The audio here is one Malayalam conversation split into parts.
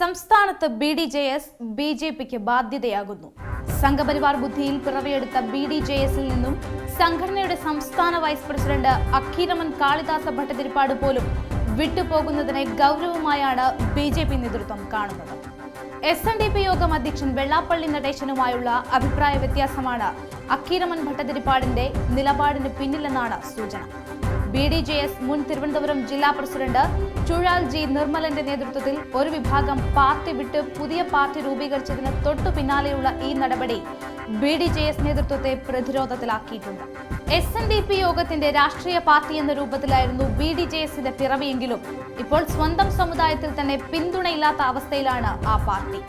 സംസ്ഥാനത്ത് B D J S B J പിക്ക് ബാധ്യതയാകുന്നു. സംഘപരിവാർ ബുദ്ധിയിൽ പിറവിയെടുത്ത ബി ഡി ജെ എസിൽ നിന്നും സംഘടനയുടെ സംസ്ഥാന വൈസ് പ്രസിഡന്റ് അഖീരമൻ കാളിദാസ ഭട്ടതിരിപ്പാട് പോലും വിട്ടുപോകുന്നതിനെ ഗൗരവമായാണ് ബി ജെ പി നേതൃത്വം കാണുന്നത്. എസ് എൻ ഡി പി യോഗം അധ്യക്ഷൻ വെള്ളാപ്പള്ളി നടേശനുമായുള്ള അഭിപ്രായ വ്യത്യാസമാണ് അക്കീരമൻ ഭട്ടതിരിപ്പാടിന്റെ നിലപാടിന് പിന്നിലെന്നാണ് സൂചന. ബി ഡി ജെ എസ് മുൻ തിരുവനന്തപുരം ജില്ലാ പ്രസിഡന്റ് ചുഴാൽ ജി നിർമ്മലന്റെ നേതൃത്വത്തിൽ ഒരു വിഭാഗം പാർട്ടി വിട്ട് പുതിയ പാർട്ടി രൂപീകരിച്ചതിന് തൊട്ടു പിന്നാലെയുള്ള ഈ നടപടി ബി ഡി ജെ എസ് നേതൃത്വത്തെ പ്രതിരോധത്തിലാക്കിയിട്ടുണ്ട്. എസ് എൻ ഡി പി യോഗത്തിന്റെ രാഷ്ട്രീയ പാർട്ടി എന്ന രൂപത്തിലായിരുന്നു ബി ഡി ജെ എസിന്റെ പിറവിയെങ്കിലും ഇപ്പോൾ സ്വന്തം സമുദായത്തിൽ തന്നെ പിന്തുണയില്ലാത്ത അവസ്ഥയിലാണ് ആ പാർട്ടി.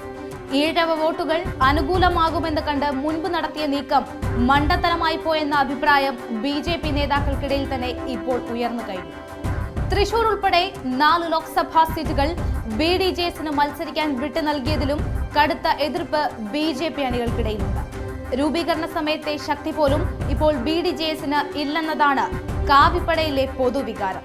ഈഴവ വോട്ടുകൾ അനുകൂലമാകുമെന്ന് കണ്ട് മുൻപ് നടത്തിയ നീക്കം മണ്ടത്തരമായി പോയെന്ന അഭിപ്രായം ബി ജെ പി നേതാക്കൾക്കിടയിൽ തന്നെ ഇപ്പോൾ ഉയർന്നു കഴിഞ്ഞു. തൃശൂർ ഉൾപ്പെടെ നാല് ലോക്സഭാ സീറ്റുകൾ ബി ഡി ജെ എസിന് മത്സരിക്കാൻ വിട്ടു നൽകിയതിലും കടുത്ത എതിർപ്പ് ബി ജെ പി അണികൾക്കിടയിലുണ്ട്. രൂപീകരണ സമയത്തെ ശക്തി പോലും ഇപ്പോൾ ബി ഡി ജെ എസിന് ഇല്ലെന്നതാണ് കാവിപ്പടയിലെ പൊതുവികാരം.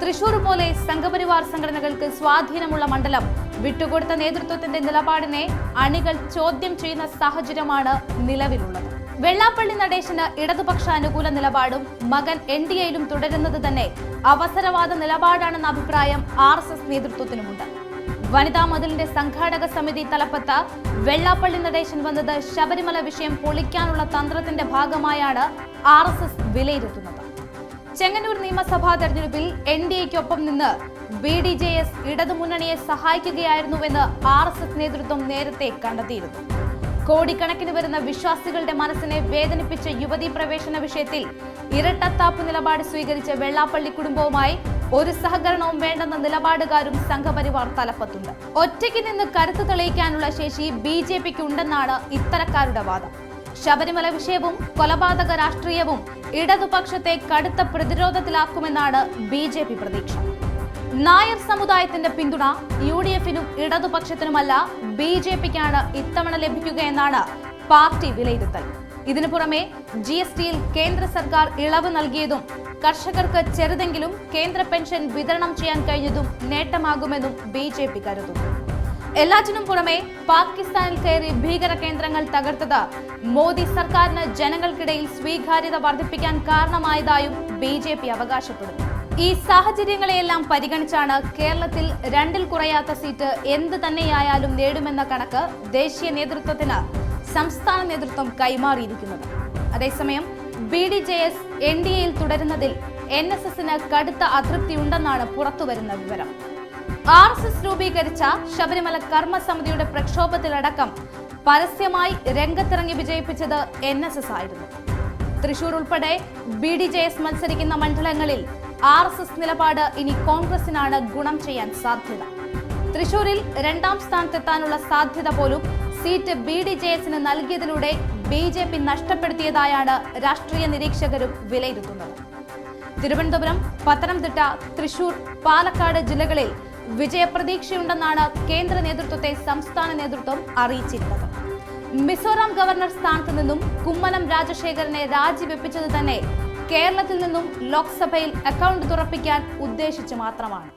തൃശൂർ പോലെ സംഘപരിവാർ സംഘടനകൾക്ക് സ്വാധീനമുള്ള മണ്ഡലം വിട്ടുകൊടുത്ത നേതൃത്വത്തിന്റെ നിലപാടിനെ അണികൾ ചോദ്യം ചെയ്യുന്ന സാഹചര്യമാണ് നിലവിലുള്ളത്. വെള്ളാപ്പള്ളി നടേശന് ഇടതുപക്ഷ അനുകൂല നിലപാടും മകൻ എൻ ഡി എയിലും തുടരുന്നത് തന്നെ അവസരവാദ നിലപാടാണെന്ന അഭിപ്രായം ആർ എസ് എസ് നേതൃത്വത്തിനുമുണ്ട്. വനിതാ മതിലിന്റെ സംഘാടക സമിതി തലപ്പത്ത് വെള്ളാപ്പള്ളി നടേശൻ വന്നത് ശബരിമല വിഷയം പൊളിക്കാനുള്ള തന്ത്രത്തിന്റെ ഭാഗമായാണ് ആർ എസ് എസ് വിലയിരുത്തുന്നത്. ചെങ്ങന്നൂർ നിയമസഭാ തെരഞ്ഞെടുപ്പിൽ എൻ ഡി എക്കൊപ്പം നിന്ന് ബി ഡി ജെ എസ് ഇടതുമുന്നണിയെ സഹായിക്കുകയായിരുന്നുവെന്ന് ആർ എസ് എസ് നേതൃത്വം നേരത്തെ കണ്ടെത്തിയിരുന്നു. കോടിക്കണക്കിന് വരുന്ന വിശ്വാസികളുടെ മനസ്സിനെ വേദനിപ്പിച്ച യുവതീ പ്രവേശന വിഷയത്തിൽ ഇരട്ടത്താപ്പ് നിലപാട് സ്വീകരിച്ച വെള്ളാപ്പള്ളി കുടുംബവുമായി ഒരു സഹകരണവും വേണ്ടെന്ന നിലപാടുകാരും സംഘപരിവാർ തലപ്പത്തുണ്ട്. ഒറ്റയ്ക്ക് നിന്ന് കരുത്ത് തെളിയിക്കാനുള്ള ശേഷി ബി ജെ പിക്ക് ഉണ്ടെന്നാണ് ഇത്തരക്കാരുടെ വാദം. ശബരിമല വിഷയവും കൊലപാതക രാഷ്ട്രീയവും ഇടതുപക്ഷത്തെ കടുത്ത പ്രതിരോധത്തിലാക്കുമെന്നാണ് ബി ജെ പി പ്രതീക്ഷ. നായർ സമുദായത്തിന്റെ പിന്തുണ യു ഡി എഫിനും ഇടതുപക്ഷത്തിനുമല്ല ബി ജെ പിക്കാണ് ഇത്തവണ ലഭിക്കുകയെന്നാണ് പാർട്ടി വിലയിരുത്തൽ. ഇതിനു പുറമെ ജി എസ് ടിയിൽ കേന്ദ്ര സർക്കാർ ഇളവ് നൽകിയതും കർഷകർക്ക് ചെറുതെങ്കിലും കേന്ദ്ര പെൻഷൻ വിതരണം ചെയ്യാൻ കഴിഞ്ഞതും നേട്ടമാകുമെന്നും ബി ജെ പി കരുതുന്നു. എല്ലാറ്റിനും പുറമെ പാകിസ്ഥാനിൽ കയറി ഭീകര കേന്ദ്രങ്ങൾ തകർത്തത് മോദി സർക്കാരിന് ജനങ്ങൾക്കിടയിൽ സ്വീകാര്യത വർദ്ധിപ്പിക്കാൻ കാരണമായതായും ബി ജെ പി അവകാശപ്പെടുന്നു. ഈ സാഹചര്യങ്ങളെയെല്ലാം പരിഗണിച്ചാണ് കേരളത്തിൽ രണ്ടിൽ കുറയാത്ത സീറ്റ് എന്ത് തന്നെയായാലും നേടുമെന്ന കണക്ക് ദേശീയ നേതൃത്വത്തിന് സംസ്ഥാന നേതൃത്വം കൈമാറിയിരിക്കുന്നത്. അതേസമയം B D J S N D എയിൽ തുടരുന്നതിൽ എൻ എസ് എസിന് കടുത്ത അതൃപ്തിയുണ്ടെന്നാണ് പുറത്തുവരുന്ന വിവരം. ആർ എസ് എസ് രൂപീകരിച്ച ശബരിമല കർമ്മസമിതിയുടെ പ്രക്ഷോഭത്തിലടക്കം പരസ്യമായി രംഗത്തിറങ്ങി വിജയിപ്പിച്ചത് എൻ എസ് എസ് ആയിരുന്നു. തൃശൂർ ഉൾപ്പെടെ ബി ഡി ജെ എസ് മത്സരിക്കുന്ന മണ്ഡലങ്ങളിൽ ആർ എസ് എസ് നിലപാട് ഇനി കോൺഗ്രസിനാണ് ഗുണം ചെയ്യാൻ സാധ്യത. തൃശൂരിൽ രണ്ടാം സ്ഥാനത്തെത്താനുള്ള സാധ്യത പോലും സീറ്റ് ബി ഡി ജെ എസിന് നൽകിയതിലൂടെ ബി ജെ പി നഷ്ടപ്പെടുത്തിയതായാണ് രാഷ്ട്രീയ നിരീക്ഷകരും വിലയിരുത്തുന്നത്. തിരുവനന്തപുരം പത്തനംതിട്ട തൃശൂർ പാലക്കാട് ജില്ലകളിൽ വിജയപ്രതീക്ഷയുണ്ടെന്നാണ് കേന്ദ്ര നേതൃത്വത്തെ സംസ്ഥാന നേതൃത്വം അറിയിച്ചിരുന്നത് മിസോറാം ഗവർണർ സ്ഥാനത്ത് നിന്നും കുമ്മനം രാജശേഖരനെ രാജിവെപ്പിച്ചത് തന്നെ കേരളത്തിൽ നിന്നും ലോക്സഭയിൽ അക്കൗണ്ട് തുറപ്പിക്കാൻ ഉദ്ദേശിച്ചു മാത്രമാണ്.